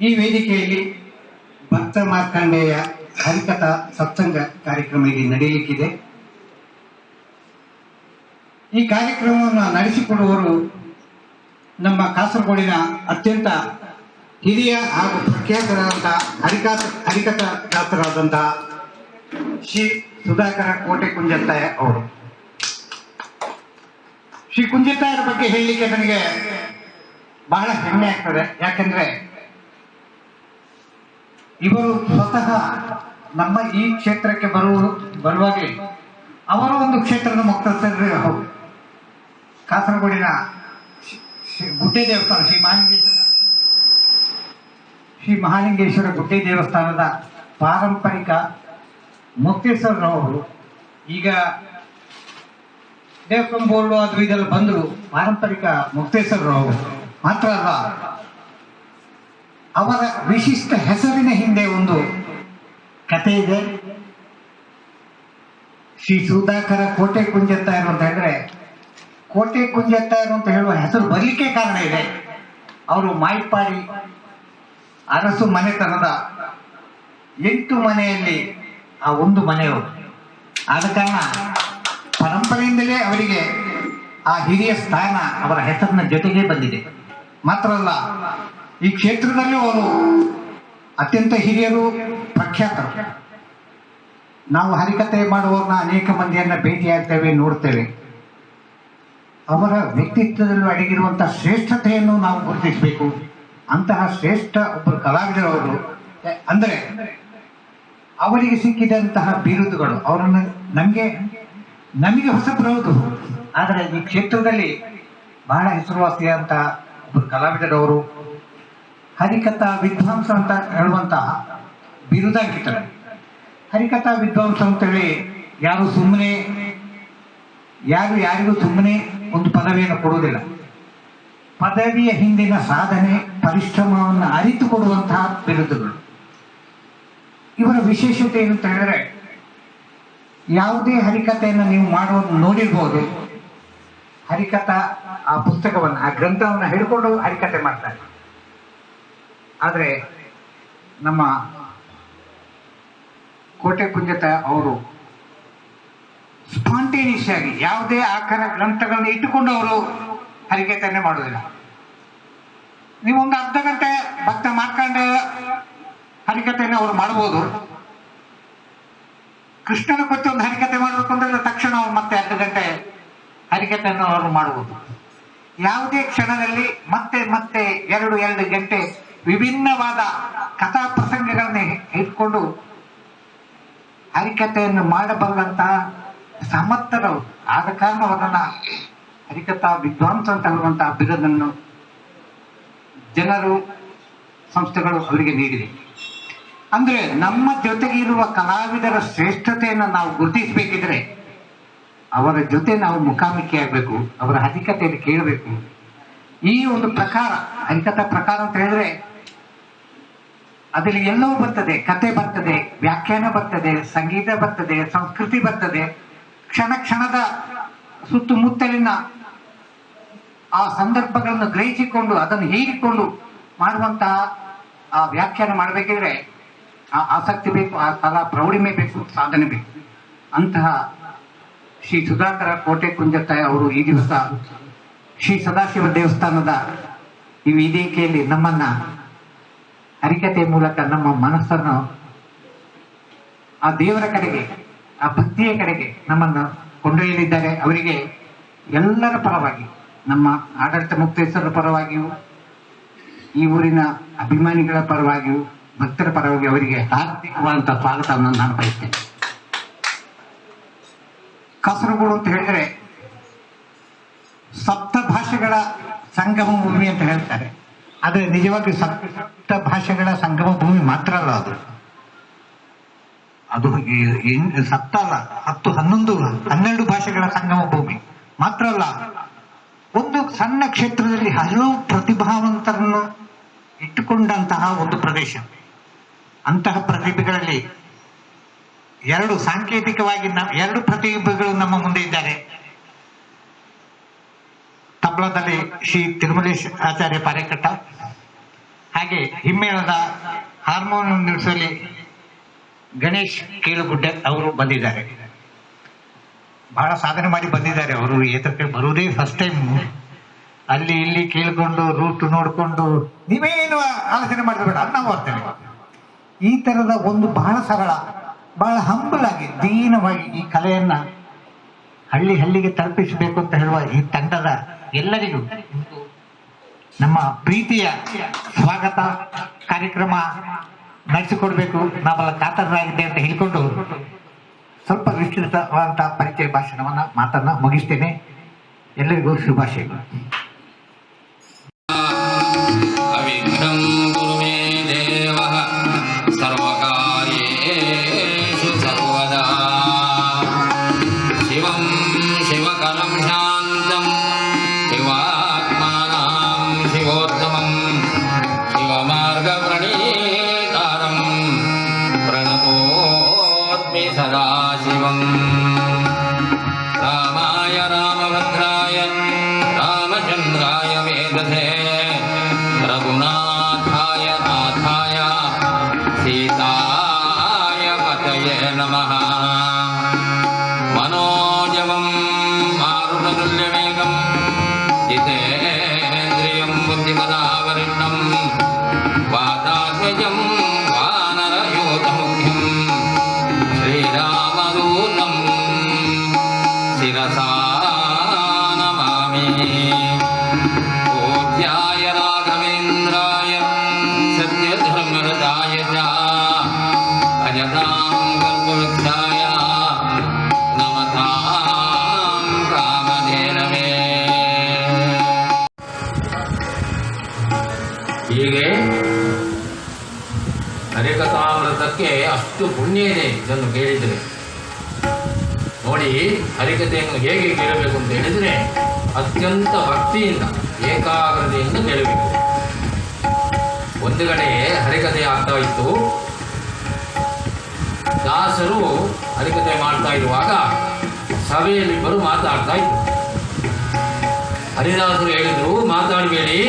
ಈ ವೇದಿಕೆಯಲ್ಲಿ ಭಕ್ತ ಮಾರ್ಕಂಡೇಯ ಹರಿಕಥಾ ಸತ್ಸಂಗ ಕಾರ್ಯಕ್ರಮ ಇಲ್ಲಿ ನಡೆಯಲಿಕ್ಕಿದೆ. ಈ ಕಾರ್ಯಕ್ರಮವನ್ನು ನಡೆಸಿಕೊಡುವವರು ನಮ್ಮ ಕಾಸರಗೋಡಿನ ಅತ್ಯಂತ ಹಿರಿಯ ಹಾಗೂ ಪ್ರಖ್ಯಾತರಾದಂತಹ ಹರಿಕಾತ ಹರಿಕಥಾ ಶ್ರೀ ಸುಧಾಕರ ಕೋಟೆ ಕುಂಜತ್ತಾಯ ಅವರು. ಶ್ರೀ ಕುಂಜತ್ತಾಯರ ಬಗ್ಗೆ ಹೇಳಲಿಕ್ಕೆ ನನಗೆ ಬಹಳ ಹೆಮ್ಮೆ ಆಗ್ತದೆ. ಯಾಕಂದ್ರೆ ಇವರು ಸ್ವತಃ ನಮ್ಮ ಈ ಕ್ಷೇತ್ರಕ್ಕೆ ಬರುವ ಬರುವಾಗಲೇ ಅವರ ಒಂದು ಕ್ಷೇತ್ರದ ಮುಕ್ತಸ್ಥರು ಹೌದು ಕಾಸರಗೋಡಿನ ಗುಡ್ಡೆ ದೇವಸ್ಥಾನ, ಶ್ರೀ ಮಹಾಲಿಂಗೇಶ್ವರ. ಶ್ರೀ ಮಹಾಲಿಂಗೇಶ್ವರ ಗುಡ್ಡೆ ದೇವಸ್ಥಾನದ ಪಾರಂಪರಿಕ ಮುಕ್ತೇಶ್ವರರವರು ಈಗ ದೇವಸ್ಥಾನ ಬೋರ್ಡು ಅದು ಇದೆಲ್ಲ ಬಂದರು ಪಾರಂಪರಿಕ ಮುಕ್ತೇಶ್ವರರವರು ಮಾತ್ರ ಅಲ್ಲ ಅವರ ವಿಶಿಷ್ಟ ಹೆಸರಿನ ಹಿಂದೆ ಒಂದು ಕಥೆ ಇದೆ. ಶ್ರೀ ಸುಧಾಕರ ಕೋಟೆ ಕುಂಜತ್ತಾಯರು ಅಂತ ಹೇಳಿದ್ರೆ ಕೋಟೆ ಕುಂಜತ್ತಾಯರು ಅಂತ ಹೇಳುವ ಹೆಸರು ಬರಲಿಕ್ಕೆ ಕಾರಣ ಇದೆ. ಅವರು ಮಾಯ್ಪಾಡಿ ಅರಸು ಮನೆತನದ ಎಂಟು ಮನೆಯಲ್ಲಿ ಆ ಒಂದು ಮನೆಯವರು. ಆದ ಕಾರಣ ಪರಂಪರೆಯಿಂದಲೇ ಅವರಿಗೆ ಆ ಹಿರಿಯ ಸ್ಥಾನ ಅವರ ಹೆಸರಿನ ಜೊತೆಗೆ ಬಂದಿದೆ. ಮಾತ್ರ ಅಲ್ಲ ಈ ಕ್ಷೇತ್ರದಲ್ಲಿ ಅವರು ಅತ್ಯಂತ ಹಿರಿಯರು, ಪ್ರಖ್ಯಾತರು. ನಾವು ಹರಿಕತೆ ಮಾಡುವವ್ರನ್ನ ಅನೇಕ ಮಂದಿಯನ್ನ ಭೇಟಿಯಾಗ್ತೇವೆ ನೋಡ್ತೇವೆ. ಅವರ ವ್ಯಕ್ತಿತ್ವದಲ್ಲಿ ಅಡಗಿರುವಂತಹ ಶ್ರೇಷ್ಠತೆಯನ್ನು ನಾವು ಗುರುತಿಸಬೇಕು. ಅಂತಹ ಶ್ರೇಷ್ಠ ಒಬ್ಬರು ಕಲಾವಿದರವರು ಅಂದರೆ ಅವರಿಗೆ ಸಿಕ್ಕಿದಂತಹ ಬಿರುದುಗಳು, ಅವರನ್ನು ನಮಗೆ ನಮಗೆ ಹೊಸಬರಬಹುದು ಆದರೆ ಈ ಕ್ಷೇತ್ರದಲ್ಲಿ ಬಹಳ ಹೆಸರುವಾಸಿಯಾದಂತಹ ಒಬ್ಬರು ಕಲಾವಿದರವರು ಹರಿಕಥಾ ವಿದ್ವಾಂಸ ಅಂತ ಹೇಳುವಂತ ಬಿರುದಾಗಿರ್ತಾರೆ ಹರಿಕಥಾ ವಿದ್ವಾಂಸ ಅಂತೇಳಿ ಯಾರು ಸುಮ್ಮನೆ ಯಾರು ಯಾರಿಗೂ ಸುಮ್ಮನೆ ಒಂದು ಪದವಿಯನ್ನು ಕೊಡುವುದಿಲ್ಲ. ಪದವಿಯ ಹಿಂದಿನ ಸಾಧನೆ, ಪರಿಶ್ರಮವನ್ನು ಅರಿತು ಕೊಡುವಂತಹ ಬಿರುದುಗಳು. ಇವರ ವಿಶೇಷತೆ ಏನು ಅಂತ ಹೇಳಿದ್ರೆ, ಯಾವುದೇ ಹರಿಕಥೆಯನ್ನು ನೀವು ಮಾಡುವ ನೋಡಿರ್ಬೋದು. ಹರಿಕಥಾ ಆ ಪುಸ್ತಕವನ್ನು, ಆ ಗ್ರಂಥವನ್ನು ಹಿಡ್ಕೊಂಡು ಹರಿಕತೆ ಮಾಡ್ತಾರೆ. ಆದರೆ ನಮ್ಮ ಕೋಟೆ ಕುಂಜತ ಅವರು ಸ್ಪಾಂಟೇನಿಯಸ್ ಆಗಿ ಯಾವುದೇ ಆಕಾರ ಗ್ರಂಥಗಳನ್ನು ಇಟ್ಟುಕೊಂಡು ಅವರು ಹರಿಕೆತನೆ ಮಾಡುವುದಿಲ್ಲ. ನೀವು ಒಂದು ಅರ್ಧ ಗಂಟೆ ಭಕ್ತ ಮಾಡ್ಕೊಂಡು ಹರಿಕತೆಯನ್ನು ಅವರು ಮಾಡಬಹುದು. ಕೃಷ್ಣನ ಕುರಿತು ಒಂದು ಹರಿಕತೆ ಮಾಡಬೇಕು ಅಂದ್ರೆ ತಕ್ಷಣ ಅವ್ರು ಮತ್ತೆ ಅರ್ಧ ಗಂಟೆ ಹರಿಕತೆಯನ್ನು ಅವರು ಮಾಡುವುದು ಯಾವುದೇ ಕ್ಷಣದಲ್ಲಿ ಮತ್ತೆ ಮತ್ತೆ ಎರಡು ಎರಡು ಗಂಟೆ ವಿಭಿನ್ನವಾದ ಕಥಾ ಪ್ರಸಂಗಗಳನ್ನೇ ಇಟ್ಕೊಂಡು ಹರಿಕಥೆಯನ್ನು ಮಾಡಬಲ್ಲಂತಹ ಸಮರ್ಥರು ಆದ ಕಾರಣ ಅವರನ್ನ ಹರಿಕಥಾ ವಿದ್ವಾಂಸ ಅಂತ ಹೇಳುವಂತಹ ಬಿರುದನ್ನು ಜನರು, ಸಂಸ್ಥೆಗಳು ಅವರಿಗೆ ನೀಡಿದೆ. ಅಂದ್ರೆ ನಮ್ಮ ಜೊತೆಗೆ ಇರುವ ಕಲಾವಿದರ ಶ್ರೇಷ್ಠತೆಯನ್ನು ನಾವು ಗುರುತಿಸಬೇಕಿದ್ರೆ ಅವರ ಜೊತೆ ನಾವು ಮುಖಾಮುಖಿ ಆಗಬೇಕು, ಅವರ ಹರಿಕತೆಯನ್ನು ಕೇಳಬೇಕು. ಈ ಒಂದು ಪ್ರಕಾರ ಹರಿಕಥಾ ಪ್ರಕಾರ ಅಂತ ಹೇಳಿದ್ರೆ, ಅದರಲ್ಲಿ ಎಲ್ಲವೂ ಬರ್ತದೆ, ಕತೆ ಬರ್ತದೆ, ವ್ಯಾಖ್ಯಾನ ಬರ್ತದೆ, ಸಂಗೀತ ಬರ್ತದೆ, ಸಂಸ್ಕೃತಿ ಬರ್ತದೆ. ಕ್ಷಣ ಕ್ಷಣದ ಸುತ್ತಮುತ್ತಲಿನ ಆ ಸಂದರ್ಭಗಳನ್ನು ಗ್ರಹಿಸಿಕೊಂಡು, ಅದನ್ನು ಹೀರಿಕೊಂಡು ಮಾಡುವಂತಹ ಆ ವ್ಯಾಖ್ಯಾನ ಮಾಡಬೇಕಿದ್ರೆ, ಆ ಆಸಕ್ತಿ ಬೇಕು, ಆ ಸ್ಥಳ ಪ್ರೌಢಿಮೆ ಬೇಕು, ಸಾಧನೆ ಬೇಕು. ಅಂತಹ ಶ್ರೀ ಸುಧಾಕರ ಕೋಟೆ ಕುಂಜತ್ತಾಯ ಅವರು ಈ ದಿವಸ ಶ್ರೀ ಸದಾಶಿವ ದೇವಸ್ಥಾನದ ಈ ವೇದಿಕೆಯಲ್ಲಿ ನಮ್ಮನ್ನ ಹರಿಕತೆ ಮೂಲಕ ನಮ್ಮ ಮನಸ್ಸನ್ನು ಆ ದೇವರ ಕಡೆಗೆ, ಆ ಭಕ್ತಿಯ ಕಡೆಗೆ ನಮ್ಮನ್ನು ಕೊಂಡೊಯ್ಯಲಿದ್ದಾರೆ. ಅವರಿಗೆ ಎಲ್ಲರ ಪರವಾಗಿ, ನಮ್ಮ ಆಡಳಿತ ಮುಕ್ತೇಶ್ವರರ ಪರವಾಗಿಯೂ, ಈ ಊರಿನ ಅಭಿಮಾನಿಗಳ ಪರವಾಗಿಯೂ, ಭಕ್ತರ ಪರವಾಗಿ ಅವರಿಗೆ ಹಾರ್ದಿಕವಾದಂತಹ ಸ್ವಾಗತವನ್ನು ನಾನು ಬಯಸ್ತೇನೆ. ಕಾಸರಗೋಡು ಅಂತ ಹೇಳಿದ್ರೆ ಸಪ್ತ ಭಾಷೆಗಳ ಸಂಗಮ ಭೂಮಿ ಅಂತ ಹೇಳ್ತಾರೆ. ಆದರೆ ನಿಜವಾಗಿ ಸಪ್ತ ಭಾಷೆಗಳ ಸಂಗಮ ಭೂಮಿ ಮಾತ್ರ ಅಲ್ಲ ಅದು. ಅದು ಸಪ್ತ ಅಲ್ಲ, ಹತ್ತು ಹನ್ನೊಂದು, ಹನ್ನೆರಡು ಭಾಷೆಗಳ ಸಂಗಮ ಭೂಮಿ ಮಾತ್ರ ಅಲ್ಲ. ಒಂದು ಸಣ್ಣ ಕ್ಷೇತ್ರದಲ್ಲಿ ಹಲವು ಪ್ರತಿಭಾವಂತರನ್ನು ಇಟ್ಟುಕೊಂಡಂತಹ ಒಂದು ಪ್ರದೇಶ. ಅಂತಹ ಪ್ರತಿಭೆಗಳಲ್ಲಿ ಎರಡು ಸಾಂಕೇತಿಕವಾಗಿ ನಮ್ಮ ಎರಡು ಪ್ರತಿಭೆಗಳು ನಮ್ಮ ಮುಂದೆ ಇದ್ದಾರೆ. ತಬ್ಲದಲ್ಲಿ ಶ್ರೀ ತಿರುಮಲೇಶ್ ಆಚಾರ್ಯ ಪಾರೇಕಟ್ಟ, ಹಾಗೆ ಹಿಮ್ಮೇಳದ ಹಾರ್ಮೋನಿಯಂ ನಿರ್ಸಲಿ ಗಣೇಶ್ ಕೇಳುಗುಡ್ಡೆ ಅವರು ಬಂದಿದ್ದಾರೆ. ಬಹಳ ಸಾಧನೆ ಮಾಡಿ ಬಂದಿದ್ದಾರೆ ಅವರು. ಏತಕ್ಕೆ ಬರುವುದೇ ಫಸ್ಟ್ ಟೈಮ್ ಅಲ್ಲಿ ಇಲ್ಲಿ ಕೇಳಿಕೊಂಡು ರೂಟ್ ನೋಡಿಕೊಂಡು, ನೀವೇನು ಆಲೋಚನೆ ಮಾಡಿದ್ರು ಬೇಡ ನಾವು ಬರ್ತೇವೆ ಈ ತರದ ಒಂದು ಬಹಳ ಸರಳ ಬಹಳ ಆಗಿ ದೀನವಾಗಿ ಈ ಕಲೆಯನ್ನ ಹಳ್ಳಿ ಹಳ್ಳಿಗೆ ತಲುಪಿಸಬೇಕು ಅಂತ ಹೇಳುವ ಈ ತಂಡದ ಎಲ್ಲರಿಗೂ ನಮ್ಮ ಪ್ರೀತಿಯ ಸ್ವಾಗತ ಕಾರ್ಯಕ್ರಮ ನಡೆಸಿಕೊಡ್ಬೇಕು. ನಾವೆಲ್ಲ ಕಾತರರಾಗಿದ್ದೆ ಅಂತ ಹೇಳಿಕೊಂಡು ಸ್ವಲ್ಪ ವಿಸ್ತೃತವಾದಂತಹ ಪರಿಚಯ ಭಾಷಣವನ್ನ ಮಾತನ್ನ ಮುಗಿಸ್ತೇನೆ. ಎಲ್ಲರಿಗೂ ಶುಭಾಶಯಗಳು. सीताय पतये नमः। मनोजवं मारुततुल्यमेकं जितेन्द्रियं बुद्धिमदावरिणं वातात्मजं वानरयोधमुख्यं श्रीरामदूतम् शिरसा नमामि ಹರಿಕಥಾಮೃತಕ್ಕೆ ಅಷ್ಟು ಪುಣ್ಯ ಇದೆ ಇದನ್ನು ಕೇಳಿದರೆ. ನೋಡಿ, ಹರಿಕಥೆಯನ್ನು ಹೇಗೆ ಕೇಳಬೇಕು ಅಂತ ಹೇಳಿದರೆ, ಅತ್ಯಂತ ಭಕ್ತಿಯಿಂದ, ಏಕಾಗ್ರತೆಯಿಂದ ಕೇಳಬೇಕು. ಒಂದು ಕಡೆ ಹರಿಕಥೆ ಆಗ್ತಾ ಇತ್ತು. ದಾಸರು ಹರಿಕಥೆ ಮಾಡ್ತಾ ಇರುವಾಗ ಸಭೆಯಲ್ಲಿಬ್ಬರು ಮಾತಾಡ್ತಾ ಇದ್ರು. ಹರಿದಾಸರು ಹೇಳಿದ್ರು, ಮಾತಾಡಬೇಡಿ,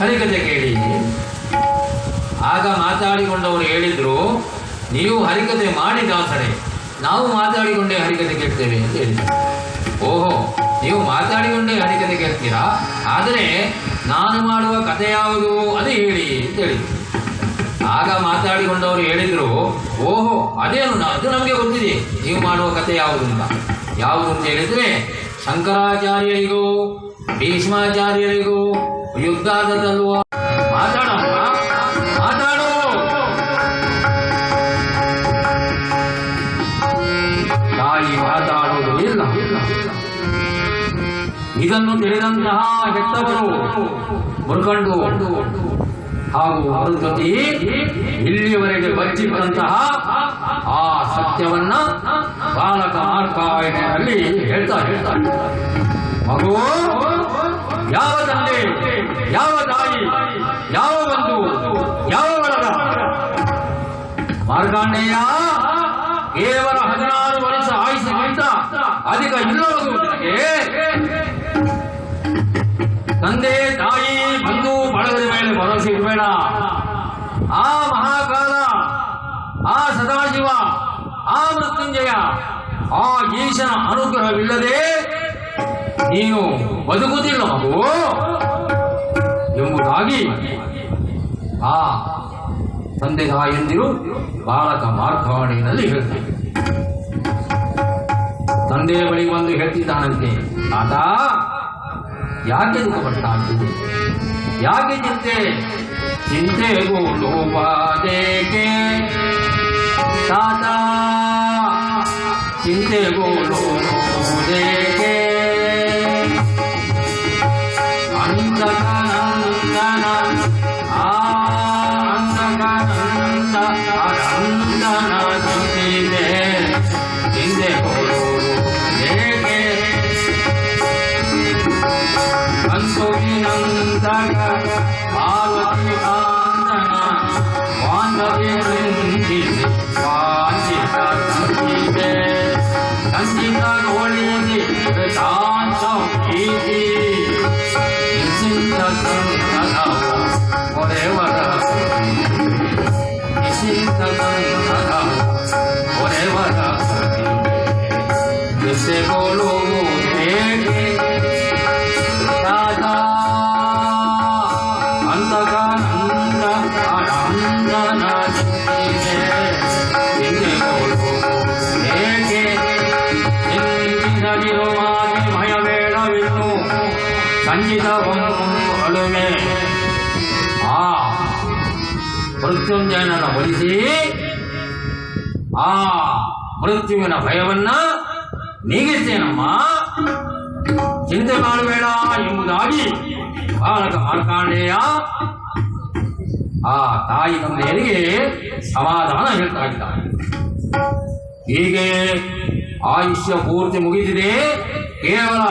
ಹರಿಕಥೆ ಕೇಳಿ. ಆಗ ಮಾತಾಡಿಕೊಂಡವರು ಹೇಳಿದ್ರು, ನೀವು ಹರಿಕತೆ ಮಾಡಿ ದಾಸರೇ ನಾವು ಮಾತಾಡಿಕೊಂಡೇ ಹರಿಕತೆ ಕೇಳ್ತೇವೆ ಅಂತ ಹೇಳಿದರು. ಓಹೋ, ನೀವು ಮಾತಾಡಿಕೊಂಡೇ ಹರಿಕತೆ ಕೇಳ್ತೀರಾ? ಆದರೆ ನಾನು ಮಾಡುವ ಕಥೆ ಯಾವುದು? ಅದೇ ಹೇಳಿ ಅಂತ ಹೇಳಿದರು. ಆಗ ಮಾತಾಡಿಕೊಂಡವರು ಹೇಳಿದ್ರು, ಓಹೋ ಅದೇನು ಅದು ನಮಗೆ ಗೊತ್ತಿದೆ, ನೀವು ಮಾಡುವ ಕಥೆ ಯಾವುದು ಅಂತ. ಯಾವುದು ಅಂತ ಹೇಳಿದ್ರೆ, ಶಂಕರಾಚಾರ್ಯರಿಗೂ, ಭೀಷ್ಮಾಚಾರ್ಯರಿಗೂ ಯುದ್ಧಾದಲ್ಲೂ ಮಾತಾಡೋಣ. ಮಾತಾಡು ಇದನ್ನು ತಿಳಿದಂತಹ ಹೆತ್ತವರು ಮುರ್ಕಂಡು ಹಾಗೂ ಅರುಂಧತಿ ಇಲ್ಲಿಯವರೆಗೆ ಬಚ್ಚಿಟ್ಟಂತಹ ಆ ಸತ್ಯವನ್ನ ಬಾಲಕ ಮಾರ್ಕಾಯಣೆಯಲ್ಲಿ ಹೇಳ್ತಾ ಹೇಳ್ತಾರೆ ಮಗು, ಯಾವ ತಂದೆ, ಯಾವ ತಾಯಿ, ಯಾವ ಬಂಧು, ಯಾವ ಬಳಗ? ಮಾರ್ಕಾಂಡೇಯ ಕೇವಲ ಹದಿನಾರು ವರ್ಷ ಆಯುಷ್ಯಕ್ಕಿಂತ ಅಧಿಕ ಇಲ್ಲವದು ತಂದೆ ತಾಯಿ ಬಂಧು ಬಳಗದ ಮೇಲೆ ಭರವಸೆ ಇರಬೇಡ ಆ ಮಹಾಕಾಲ, ಆ ಸದಾಶಿವ, ಆ ಮೃತ್ಯುಂಜಯ, ಆ ಈಶನ ಅನುಗ್ರಹವಿಲ್ಲದೆ ನೀನು ಬದುಕುವುದಿಲ್ಲ ಮಗು. ಎಂಬುದಾಗಿ ಆ ತಂದೆ ತಾಯಂದಿರು ಬಾಲಕ ಮಾರ್ಗವಾಣಿಯಲ್ಲಿ ಹೇಳ್ತಾರೆ. ತಂದೆಯ ಬಳಿ ಬಂದು ಹೇಳ್ತಿದ್ದಾನಂತೆ ಆತ ಯಾಕೆ ದುಃಖ ಪಡ್ತಾ? ಯಾಕೆ ಚಿಂತೆ? ಚಿಂತೆಗೂ ಲೋಪಾದೇಕೆ ತಾತ ಚಿಂತೆಗೂ ಲೋಪದೇಕೆ Thank you. ಮತ್ತೊಮ್ಮೆ ಆ ಮೃತ್ಯುಂಜಯನನ್ನು ಬಳಸಿ ಆ ಮೃತ್ಯುವಿನ ಭಯವನ್ನ ನೀಗಿಸ್ತೇನಮ್ಮ. ಚಿಂತೆ ಮಾಡಬೇಡ ಎಂಬುದಾಗಿ ಬಾಲಕ ಮಾರ್ಕಾಂಡೇಯ ಆ ತಾಯಿ ತಂದೆಯರಿಗೆ ಸಮಾಧಾನ ಹೇಳ್ತಾ ಇದ್ದಾರೆ ಹೀಗೆ ಆಯುಷ್ಯ ಪೂರ್ತಿ ಮುಗಿದಿದೆ, ಕೇವಲ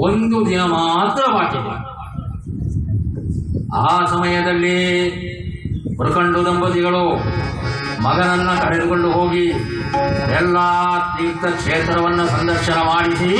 ಒಂದು ದಿನ ಮಾತ್ರ ಬಾಕಿ ಆ ಸಮಯದಲ್ಲಿ ಪ್ರಕಂಡು ದಂಪತಿಗಳು ಮಗನನ್ನ ಕರೆದುಕೊಂಡು ಹೋಗಿ ಎಲ್ಲ ತೀರ್ಥ ಕ್ಷೇತ್ರವನ್ನು ಸಂದರ್ಶನ ಮಾಡಿಸಿ